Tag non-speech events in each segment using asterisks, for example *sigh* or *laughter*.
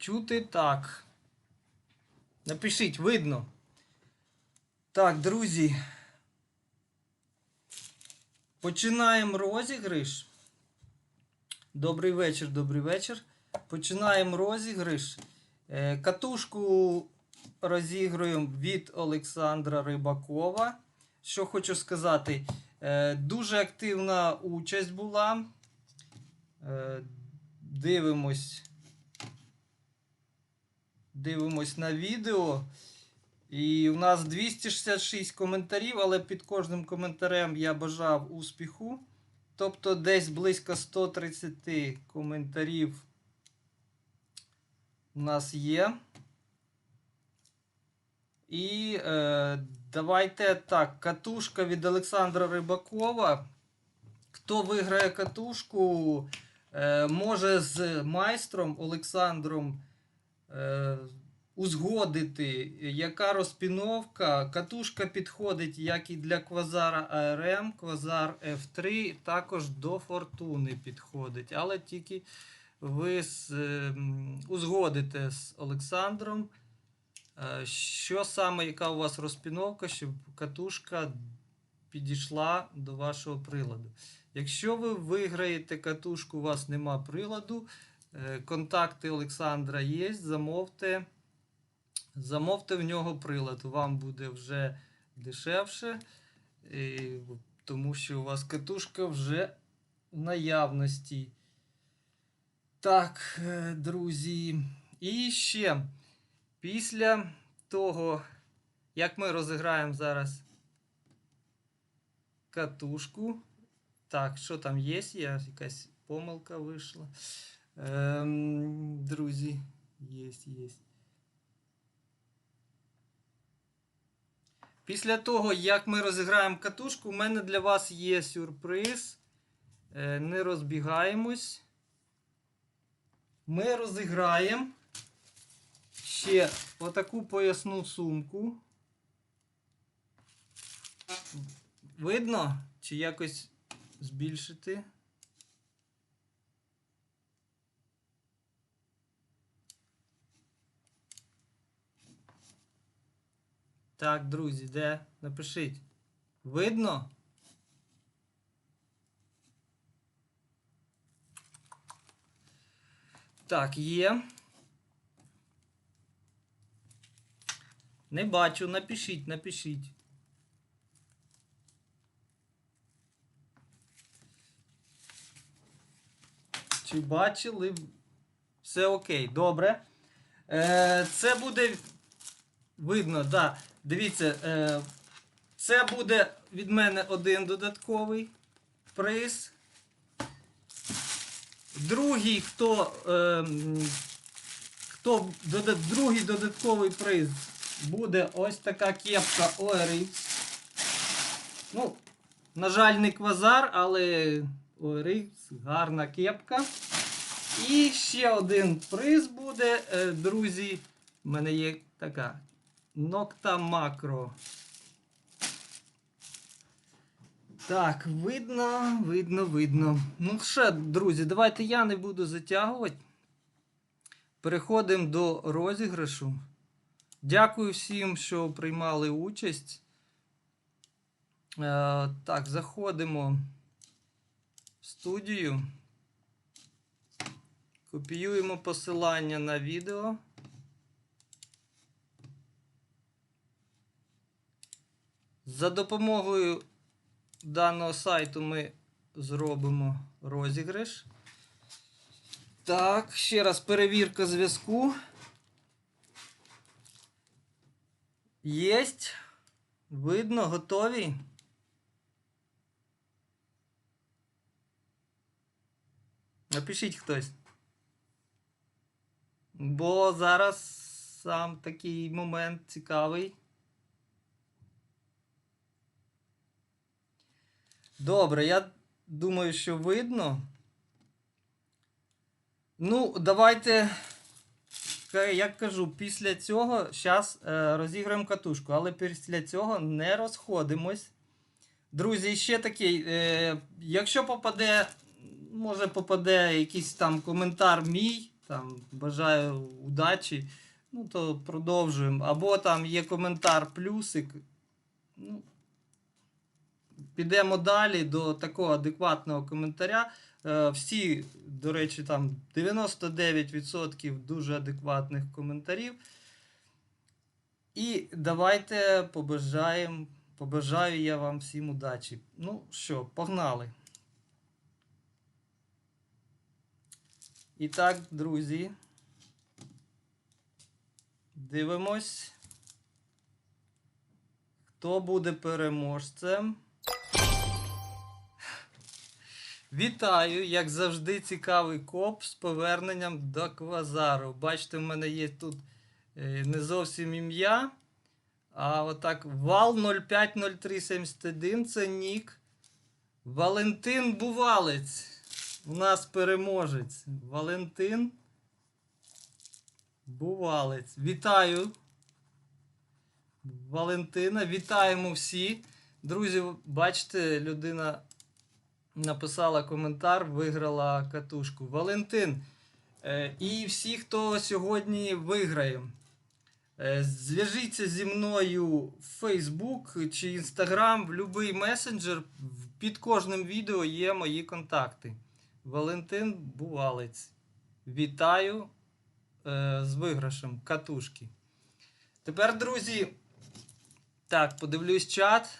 Чути так. Напишіть, видно. Так, друзі. Починаємо розіграш. Добрий вечір, добрий вечір. Починаємо розіграш. Е, Катушку розігруємо від Олександра Рибакова. Що хочу сказати, е, дуже активна участь була. Е, Дивимось. Дивимось на відео. І у нас 266 коментарів, але під кожним коментарем я бажав успіху. Тобто десь близько 130 коментарів у нас є. І е, давайте так, катушка від Олександра Рибакова. Хто виграє катушку, е, може з майстром Олександром узгодити, яка розпіновка. Катушка підходить як і для Квазара ARM, Квазар F3, також до Фортуни підходить. Але тільки ви з, е, узгодите з Олександром, е, що саме, яка у вас розпіновка, щоб катушка підійшла до вашого приладу. Якщо ви виграєте катушку, у вас нема приладу, е, контакти Олександра є, замовте. Замовте в нього прилад, вам буде вже дешевше, і, тому що у вас катушка вже в наявності. Так, е, друзі. І ще після того, як ми розіграємо зараз катушку. Так, що там є? Я, якась помилка вийшла. Ем, друзі, є, є. Після того, як ми розіграємо катушку, у мене для вас є сюрприз. Е, Не розбігаємось. Ми розіграємо ще отаку поясну сумку. Видно? Чи якось збільшити? Так, друзі, де? Напишіть. Видно? Так, є. Не бачу, напишіть, напишіть. Чи бачили? Все окей, добре. Е, це буде видно, да. Дивіться, е, це буде від мене один додатковий приз. Другий, хто, е, хто дода- другий додатковий приз буде ось така кепка ORX. Ну, на жаль, не квазар, але ORX, гарна кепка. І ще один приз буде, е, друзі. У мене є така Нокта Макро. Так, видно, видно, видно. Ну що, друзі, давайте я не буду затягувати. Переходимо до розіграшу. Дякую всім, що приймали участь. Е, так, заходимо в студію. Копіюємо посилання на відео. За допомогою даного сайту ми зробимо розіграш. Так, ще раз перевірка зв'язку. Єсть. Видно, готові. Напишіть хтось. Бо зараз сам такий момент цікавий. Добре, я думаю, що видно. Ну, давайте, як кажу, після цього зараз е, розіграємо катушку, але після цього не розходимось. Друзі, ще такий, е, якщо попаде, може попаде якийсь там коментар мій там бажаю удачі, ну то продовжуємо. Або там є коментар плюсик. Ну, підемо далі до такого адекватного коментаря. Е, Всі, до речі, там 99% дуже адекватних коментарів. І давайте побажаємо, побажаю я вам всім удачі. Ну що, погнали. І так, друзі. Дивимось. Хто буде переможцем? Вітаю, як завжди, цікавий коп з поверненням до квазару. Бачите, в мене є тут е, не зовсім ім'я. А отак вал 050371 це нік. Валентин Бувалець. У нас переможець. Валентин Бувалець. Вітаю. Валентина. Вітаємо всі. Друзі, бачите, людина написала коментар, виграла катушку. Валентин. е, І всі, хто сьогодні виграє. Е, Зв'яжіться зі мною в Facebook чи Instagram, в будь-який месенджер. Під кожним відео є мої контакти. Валентин Бувалець. Вітаю е, з виграшем катушки. Тепер, друзі, так, подивлюсь чат.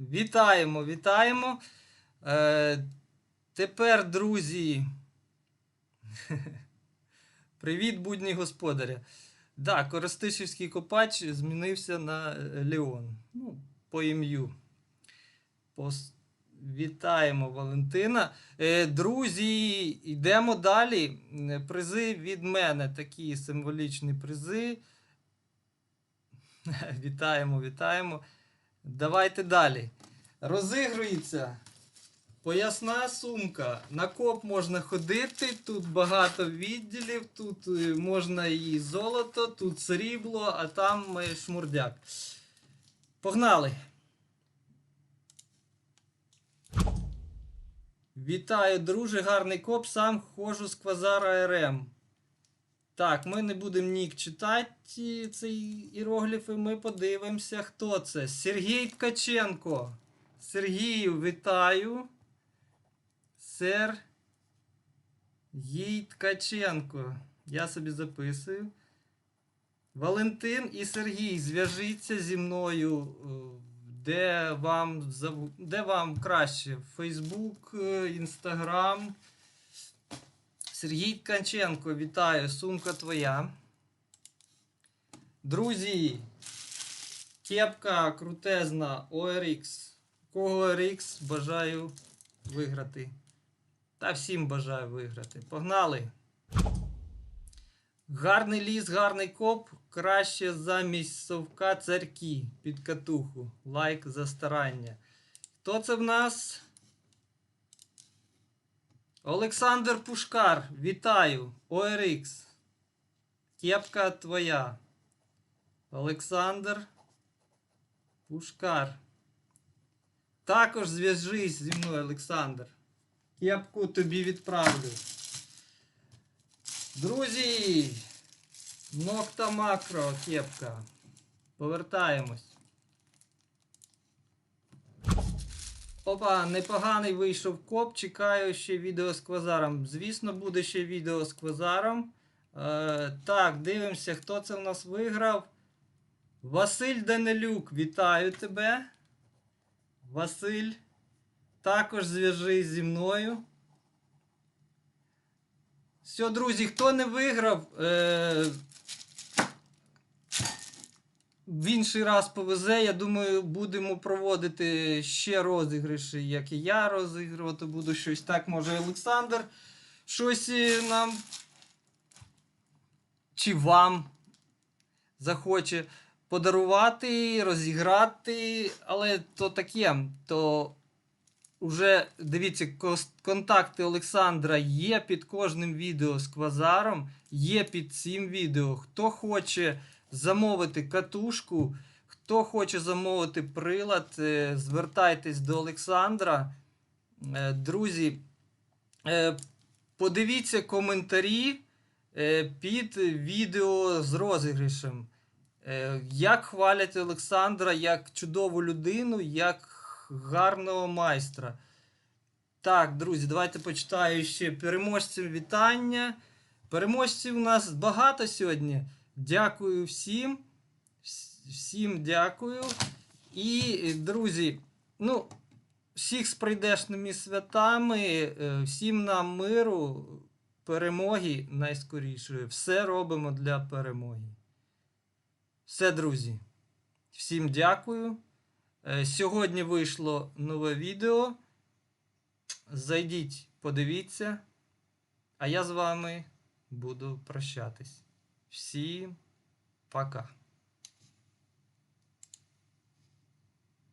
Вітаємо, вітаємо. Е, тепер, друзі. *laughs* Привіт, будні господаря. Да, Коростишівський копач змінився на е, Леон. Ну, по ім'ю. Пос... Вітаємо Валентина. Е, друзі, йдемо далі. Е, Призи від мене. Такі символічні призи. *laughs* Вітаємо, вітаємо. Давайте далі. Розігрується поясна сумка. На коп можна ходити, тут багато відділів, тут е, можна і золото, тут срібло, а там е, шмурдяк. Погнали! Вітаю, друже, гарний коп, сам ходжу з квазара РМ. Так, ми не будемо нік читати цей іерогліф, і ми подивимося, хто це. Сергій Ткаченко. Сергію, вітаю. Сер Ткаченко. Я собі записую. Валентин і Сергій, зв'яжіться зі мною. е, Де вам, де вам краще? Фейсбук, Інстаграм. Сергій Ткаченко, вітаю, сумка твоя. Друзі, кепка крутезна ORX. Кого ORX бажаю виграти. Та всім бажаю виграти. Погнали! Гарний ліс, гарний коп. Краще замість совка царки під катуху. Лайк за старання. Хто це в нас? Олександр Пушкар. Вітаю. ORX. Кепка твоя. Олександр Пушкар. Також зв'яжись зі мною, Олександр. Кепку тобі відправлю. Друзі, Нокта макро кепка. Повертаємось. Опа, непоганий вийшов коп. Чекаю ще відео з квазаром. Звісно, буде ще відео з квазаром. Е, так, дивимося, хто це в нас виграв. Василь Данилюк, вітаю тебе. Василь. Також зв'яжись зі мною. Все, друзі, хто не виграв, е- в інший раз повезе. Я думаю, будемо проводити ще розіграші, як і я розігрувати буду щось так. Може Олександр щось е, нам чи вам захоче подарувати, розіграти, але то таке, то Уже дивіться, контакти Олександра є під кожним відео з квазаром, є під цим відео. Хто хоче замовити катушку, хто хоче замовити прилад, е, звертайтесь до Олександра. Е, Друзі, е, подивіться коментарі під відео з розіграшем. Е, Як хвалять Олександра, як чудову людину, як гарного майстра. Так, друзі, давайте почитаю ще переможцям вітання. Переможців у нас багато сьогодні. Дякую всім. Всім дякую. І, е, друзі, ну, всіх з прийдешними святами, е, всім нам миру, перемоги найскорішої. Все робимо для перемоги. Все, друзі. Всім дякую. Е, Сьогодні вийшло нове відео. Зайдіть, подивіться. А я з вами буду прощатись. Всім пока.